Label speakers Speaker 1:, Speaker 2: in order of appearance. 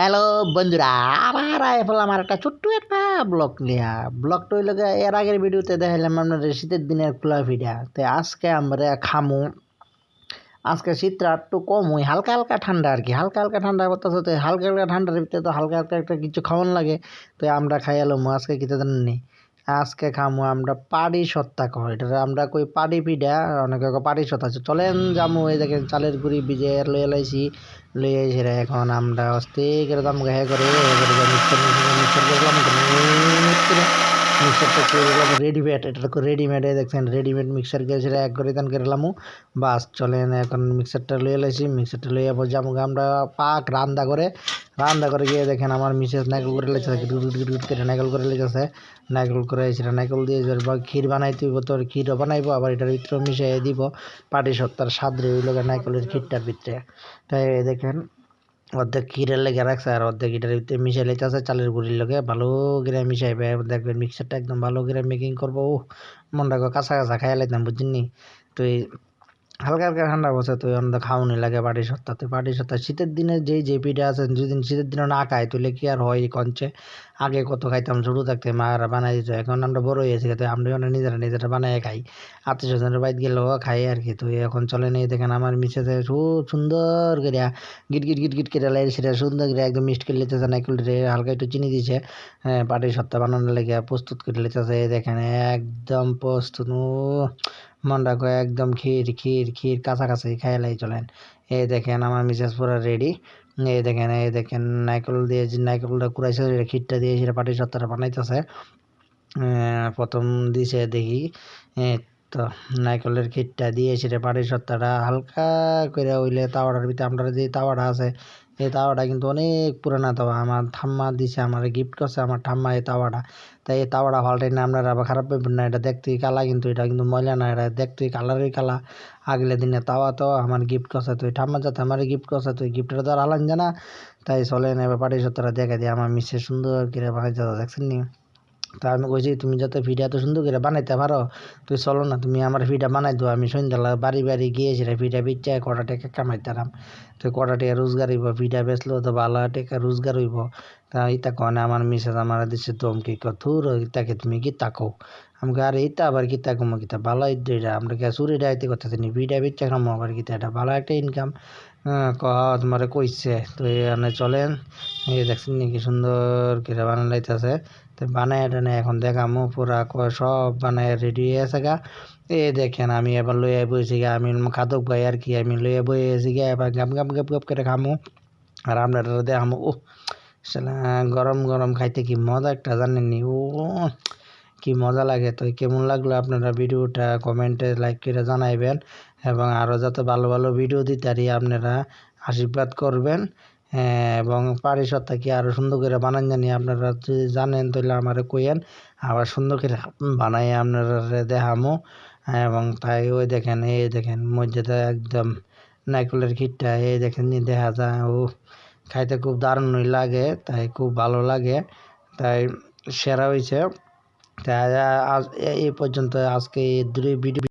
Speaker 1: Hello বন্ধুরা, আবার আয় ফেলাম আমার একটা ছোট্ট একটা ব্লগ নিয়ে। ব্লগটা হইলে এর আগের ভিডিওতে দেখাইলাম আপনার শীতের দিনের খোলা ভিডিও। তো আজকে আমরা খামু। আজকে শীতটা একটু কম ওই হালকা হালকা ঠান্ডা আর কি। হালকা হালকা ঠান্ডা করতেছে তো, হালকা হালকা ঠান্ডার ভিতরে তো হালকা হালকা একটা কিছু খাওয়ান লাগে। তো আমরা খাই এলাম, আজকে কিছু জানি আজকে খামু, আমরা পাড়ি সত্তা কয় এটা আমরা কই পাড়ি অনেকে কয় পাড়ি সত্তা আছে। চলেন জামু এই দেখেন চালের গুঁড়ি ভিজে লয়ে লাইছি, লয়ে এসে রে, এখন আমরা অস্তে করে দাম গায়ে করে করলাম মিক্সারটা করে দিলাম রেডিমেড এটা তো রেডিমেড দেখছেন রেডিমেড মিক্সার গেছে এক করে দান করলাম বাস, চলেন এখন মিক্সারটা লয়ে লাইছি, মিক্সারটা লইয়া পর যাব আমরা পাক রান্দা করে রান্দা করে গিয়ে দেখেন আমার মিসেস নাইকল করে লেগেছে করে নাইকল করে লেগেছে। নাইকল করে সেটা নাইকল দিয়ে বা ক্ষীর বানাইতে হইব তোর ক্ষীরও বানাইবো, আবার এটার ভিতরে মিশিয়ে দিব। পাটি সত্তার স্বাদ রইল নাইকলের ক্ষীরটার ভিতরে। তাই দেখেন, অর্ধেক ক্ষীরের লেগে রাখছে আর অর্ধেক এটার ভিতরে মিশাই লাইতেছে চালের গুঁড়ির লগে, ভালো করে মিশাইবে। দেখবেন মিক্সারটা একদম ভালো করে মেকিং করব। ও মনটা কাঁচা কাঁচা খাইয়া লাইতাম বুঝিনি তো এই হালকা হালকা ঠান্ডা বসে তো আমরা খাওয়ানি লাগে পাটি সত্তাতে পাটি সত্তা শীতের দিনে যেই যে পিঠা আছে যদি শীতের দিনে না খাই তাহলে কি আর হয় কঞ্চে? আগে কত খাইতাম, ছোটো থাকতে মারা বানাই দিত। এখন আমরা বড় হয়েছি তো আমরা নিজেরা নিজেরা বানাই খাই। আত্মীয় স্বজনের বাইরে গেলেও খাই আর কি, তো এখন চলে নেই। দেখেন আমার মিশেছে খুব সুন্দর করে গিট গিট গিট গিট করে লাই সেটা সুন্দর করে একদম মিষ্টি করে লেতেছে নাইকুল হালকা একটু চিনি দিছে। হ্যাঁ পাটি সত্তা বানানোর লেগে প্রস্তুত করে লেতেছে, দেখেন একদম প্রস্তুত মনটা করে একদম ক্ষীর ক্ষীর ক্ষীর কাছাকাছি খাইলাই চলেন। এই দেখেন আমার মিসেস পুরো রেডি এই দেখেন এই দেখেন নাইকল দিয়ে যে নাইকলটা কুড়াইছে ক্ষীরটা দিয়ে সেটা পাটি সত্তাটা বানাইতেছে প্রথম দিছে দেখি তো নাইকলের কিটটা দিয়ে সেটা পাটি সত্তাটা হালকা করে হইলে তাওয়াটার ভিতরে আমরা যে তাওয়াটা আছে, এই তাওয়াটা কিন্তু অনেক পুরানা তাওয়া। আমার ঠাম্মা দিছে, আমার গিফট করছে আমার ঠাম্মা এই তাওয়াটা। তাই এই তাওয়াটা পাল্টাই না আপনারা আবার খারাপ পাবেন না, এটা দেখতেই কালা কিন্তু, এটা কিন্তু ময়লা না, এটা দেখতেই কালারই কালা। আগলে দিনে তাওয়া তো আমার গিফট করছে তুই ঠাম্মা যাতে আমার গিফট করছে তুই গিফটটা তো আর আলান জানা তাই চলে না এবার পাটি সত্তরটা দেখে দিয়ে আমার মিশে সুন্দর করে বানাইতে দেখছেন নি? তা আমি কইছি, তুমি যাতে ভিডিও এত সুন্দর করে বানাইতে পারো, তুই চলো না, তুমি আমার ভিডিও বানাই দাও, আমি সন্ধ্যাবেলা বাড়ি বাড়ি গিয়েছিলাম ভিডিও বিচ্ছে কটা টাকা কামাইতাম তো কটা টাকা রোজগার হইব ভিডিও বেচলো তো ভালো টাকা রোজগার হইব। তা ইতা কনে আমার মিসেস আমার দিচ্ছে কি কথুর ইতাকে তুমি গীতা কও আমাকে আর ইতা আবার গীতা কমো গীতা ভালো এটা আমরা কে সুরি ডাইতে করতেছি নি? ভিডিও বিচ্ছে খামো আবার গীতা এটা ভালো একটা ইনকাম ক তোমার কইছে। তো এখানে চলেন। এই দেখছেন নাকি সুন্দর করে বানাইতেছে তো বানায় টানে এখন দেখামো, পুরা সব বানায় রেডি হয়ে আছে গা। এ দেখেন, আমি এবার লইয়া বইছি গা, আমি খাদক ভাই আর কি, আমি লইয়া বই এসি গা, এবার গাম গাম গাপ গাপ করে খামো। আর আমরা দেখামো ও গরম গরম খাইতে কি মজা একটা জানেননি ও, কি মজা লাগে। তো কেমন লাগল আপনারা ভিডিওটা, কমেন্টে লাইক করে জানাইবেন। এবং আরও যাতে ভালো ভালো ভিডিও দিতে পারি আপনারা আশীর্বাদ করবেন। হ্যাঁ, এবং পাড়ি সত্তা কি আরও সুন্দর করে বানান জানি আপনারা যদি জানেন তাহলে আমারে কইয়েন। আবার সুন্দর করে বানাই আপনারা দেখামো। এবং তাই ওই দেখেন এই দেখেন মসজিদে একদম নাইকুলের ক্ষীরটা এই দেখেন দেখা যায় ও খাইতে খুব দারুণই লাগে তাই খুব ভালো লাগে তাই সেরা হয়েছে তাই আজ এই পর্যন্ত আজকে এই ভিডিও